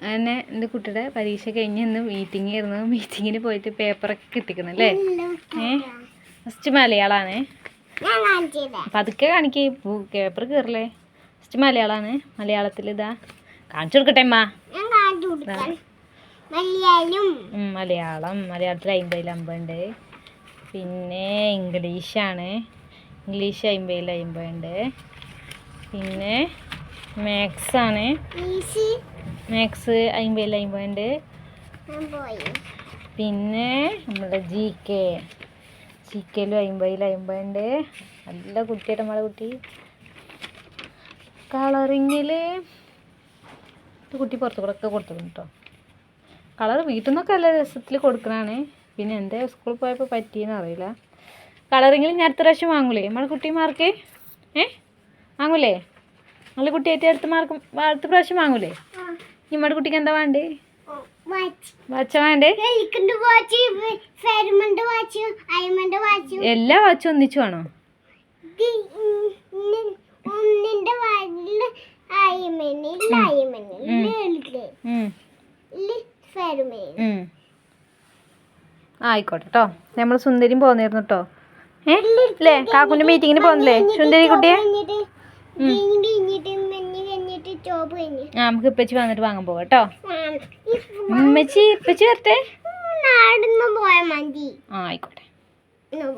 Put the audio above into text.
അങ്ങനെ എന്റെ കുട്ടിയുടെ പരീക്ഷ കഴിഞ്ഞ് ഇന്ന് മീറ്റിംഗ് ആയിരുന്നു. മീറ്റിങ്ങിന് പോയിട്ട് പേപ്പറൊക്കെ കിട്ടിക്കണം അല്ലേ? ഏ? ഫസ്റ്റ് കാണിച്ചത്. പതുക്കെ കാണിക്കേ. പേപ്പർ കയറില്ലേ ഫസ്റ്റ് മലയാളമാണ് മലയാളത്തിൽ ഇതാ. കാണിച്ചു കൊടുക്കട്ടെ അമ്മ. മലയാളം മലയാളം. മലയാളത്തിൽ അമ്പതിൽ അമ്പതുണ്ട്. പിന്നെ ഇംഗ്ലീഷാണ്. ഇംഗ്ലീഷ് അമ്പതിൽ അമ്പതുണ്ട് പിന്നെ മാത്സാണ് മാത്സ് അമ്പതിൽ അമ്പതുണ്ട് ഞാൻ പിന്നെ നമ്മുടെ ജി കെ ജി കെയിലും അമ്പതിൽ അമ്പതുണ്ട് നല്ല കുട്ടിയായിട്ട് നമ്മളെ കുട്ടി. കളറിങ്ങിൽ കുട്ടി പുറത്തു കൂടെ ഒക്കെ കൊടുത്തിട്ടുണ്ട് കേട്ടോ കളർ വീട്ടിൽ നിന്നൊക്കെ നല്ല രസത്തിൽ കൊടുക്കണതാണ് പിന്നെ എന്താ സ്കൂളിൽ പോയപ്പോൾ പറ്റിയെന്ന് അറിയില്ല. കളറിങ്ങിൽ ഞാൻ അടുത്ത പ്രാവശ്യം വാങ്ങൂലേ? നമ്മളെ കുട്ടിമാർക്ക് ഏ? വാങ്ങൂലേ? നമ്മളെ കുട്ടിയായിട്ട് അടുത്ത മാർക്ക് അടുത്ത പ്രാവശ്യം വാങ്ങൂലേ? നമ്മുടെ കുട്ടിക്ക് എന്താ വേണ്ടേ? വാച്ച. വേണ്ടേ? എല്ലാ വാച്ചും ഒന്നിച്ചു വേണോ? ആയിക്കോട്ടെ കേട്ടോ നമ്മൾ സുന്ദരിയും പോന്നിരുന്നു കേട്ടോ ഏ? അല്ലേ കാക്കുന്റെ മീറ്റിങ്ങിന് പോന്നില്ലേ? സുന്ദരി കുട്ടിയെ? ആ നമുക്ക് ഇപ്പച്ചി വന്നിട്ട് വാങ്ങാൻ പോകാം കേട്ടോ. ഉമ്മച്ചി ഇപ്പച്ചി വരട്ടെ? ആ ആയിക്കോട്ടെ.